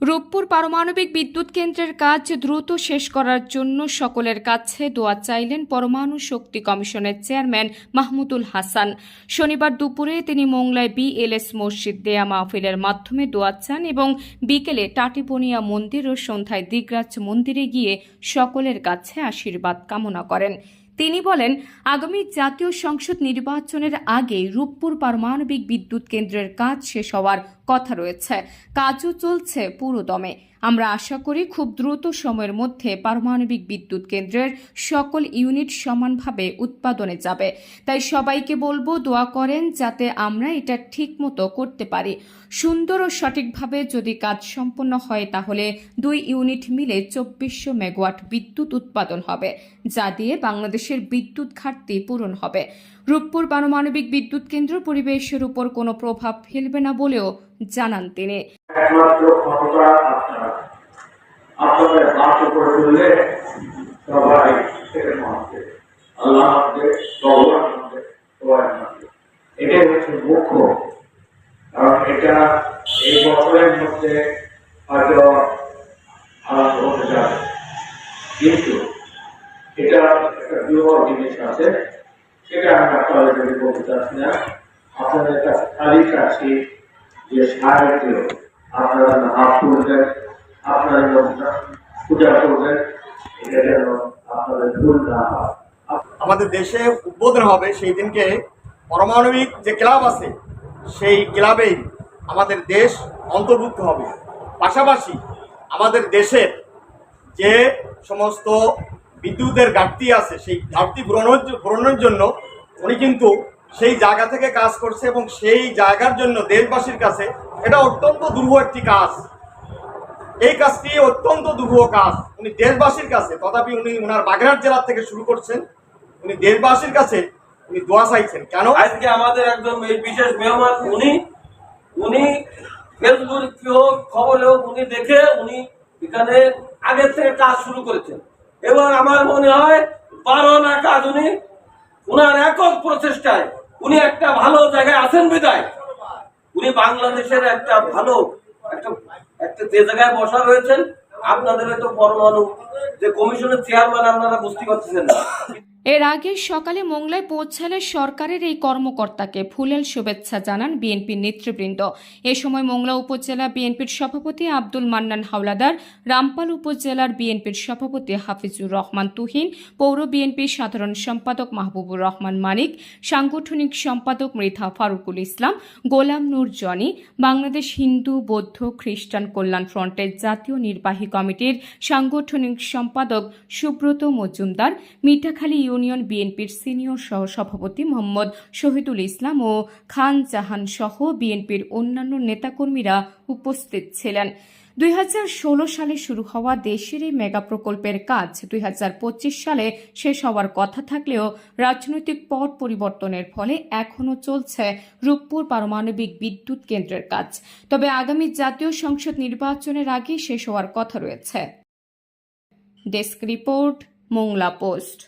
রূপপুর পারমাণবিক বিদ্যুৎ কেন্দ্রের কাজ দ্রুত শেষ করার জন্য সকলের কাছে দোয়া চাইলেন পরমাণু শক্তি কমিশনের চেয়ারম্যান মাহমুদুল হাসান। শনিবার দুপুরে তিনি মোংলায় বিএলএস মসজিদ দেয়া মাহফিলের মাধ্যমে দোয়া চান এবং বিকেলে টাটিপনিয়া মন্দির ও সন্ধ্যায় দিগরাজ মন্দিরে গিয়ে সকলের কাছে আশীর্বাদ কামনা করেন। তিনি বলেন, আগামী জাতীয় সংসদ নির্বাচনের আগে রূপপুর পারমাণবিক বিদ্যুৎ কেন্দ্রের কাজ শেষ হওয়ার কথা রয়েছে। কাজও চলছে পুরোদমে। আমরা আশা করি খুব দ্রুত সময়ের মধ্যে পারমাণবিক বিদ্যুৎ কেন্দ্রের সকল ইউনিট সমানভাবে উৎপাদনে যাবে। তাই সবাইকে বলব, দোয়া করেন যাতে আমরা এটা ঠিকমতো করতে পারি। সুন্দর ও সঠিকভাবে যদি কাজ সম্পন্ন হয়, তাহলে দুই ইউনিট মিলে চব্বিশশো মেগাওয়াট বিদ্যুৎ উৎপাদন হবে, যা দিয়ে বাংলাদেশের বিদ্যুৎ ঘাটতি পূরণ হবে। রূপপুর পারমাণবিক বিদ্যুৎ কেন্দ্র পরিবেশের উপর কোনো প্রভাব ফেলবে না বলেও জানান তিনি। এটা কিন্তু এটা একটা দুর্বল জিনিস আছে। সেটা আমি আপনাদের বলতে চাচ্ছি না। আপনাদের কাছে যে আপনারা হাত আপনারা পূজা করবেন, এটা যেন আপনাদের ভুল না আমাদের দেশে উদ্বোধন হবে সেই দিনকে পারমাণবিক যে ক্লাব আছে, সেই ক্লাবেই আমাদের দেশ অন্তর্ভুক্ত হবে। পাশাপাশি আমাদের দেশের যে সমস্ত বিদ্যুতের ঘাটতি আছে, সেই ঘাটতি পূরণের পূরণের জন্য উনি কিন্তু সেই জায়গা থেকে কাজ করছে এবং সেই জায়গার জন্য দেশবাসীর কাছে এটা অত্যন্ত দুর্বহ একটি কাজ। এই কাজটি অত্যন্ত দুর্বহ কাজ। উনি দেশবাসীর কাছে, তথাপি উনি ওনার বাগেরহাট জেলার থেকে শুরু করছেন, উনি দেশবাসীর কাছে উনি দোয়া চাইছেন। কেন? আজকে আমাদের একজন এই বিশেষ মেহমান, উনি উনি ফেসবুক কি হোক খবর হোক উনি দেখে উনি এখানে আগের থেকে কাজ শুরু করেছেন। এবং আমার মনে হয় বারো না কাজ উনি উনার একক প্রচেষ্টায় উনি একটা ভালো জায়গায় আছেন বিদায়। উনি বাংলাদেশের একটা ভালো, একটা একটা যে জায়গায় বসা রয়েছেন, আপনাদের হয়তো পরমাণু যে কমিশনের চেয়ারম্যান আপনারা বুঝতে পারতেছেন না। এর আগে সকালে মোংলায় পৌঁছালে সরকারের এই কর্মকর্তাকে ফুলেল শুভেচ্ছা জানান বিএনপির নেতৃবৃন্দ। এ সময় মোংলা উপজেলা বিএনপির সভাপতি আব্দুল মান্নান হাওলাদার, রামপাল উপজেলার বিএনপির সভাপতি হাফিজুর রহমান তুহিন, পৌর বিএনপির সাধারণ সম্পাদক মাহবুবুর রহমান মানিক, সাংগঠনিক সম্পাদক মৃধা ফারুকুল ইসলাম, গোলাম নূর জনি, বাংলাদেশ হিন্দু, বৌদ্ধ, খ্রিস্টান কল্যাণ ফ্রন্টের জাতীয় নির্বাহী কমিটির সাংগঠনিক সম্পাদক সুব্রত মজুমদার, মিঠাখালী ইউনিয়ন বিএনপির সিনিয়র সহ সভাপতি মোহাম্মদ শহীদুল ইসলাম ও খান জাহান সহ বিএনপির অন্যান্য নেতাকর্মীরা উপস্থিত ছিলেন। দুই হাজার ষোলো সালে শুরু হওয়া দেশের এই মেগা প্রকল্পের কাজ দুই হাজার পঁচিশ সালে শেষ হওয়ার কথা থাকলেও রাজনৈতিক পট পরিবর্তনের ফলে এখনও চলছে রূপপুর পারমাণবিক বিদ্যুৎ কেন্দ্রের কাজ। তবে আগামী জাতীয় সংসদ নির্বাচনের আগে শেষ হওয়ার কথা রয়েছে। Desk report, Mongla post.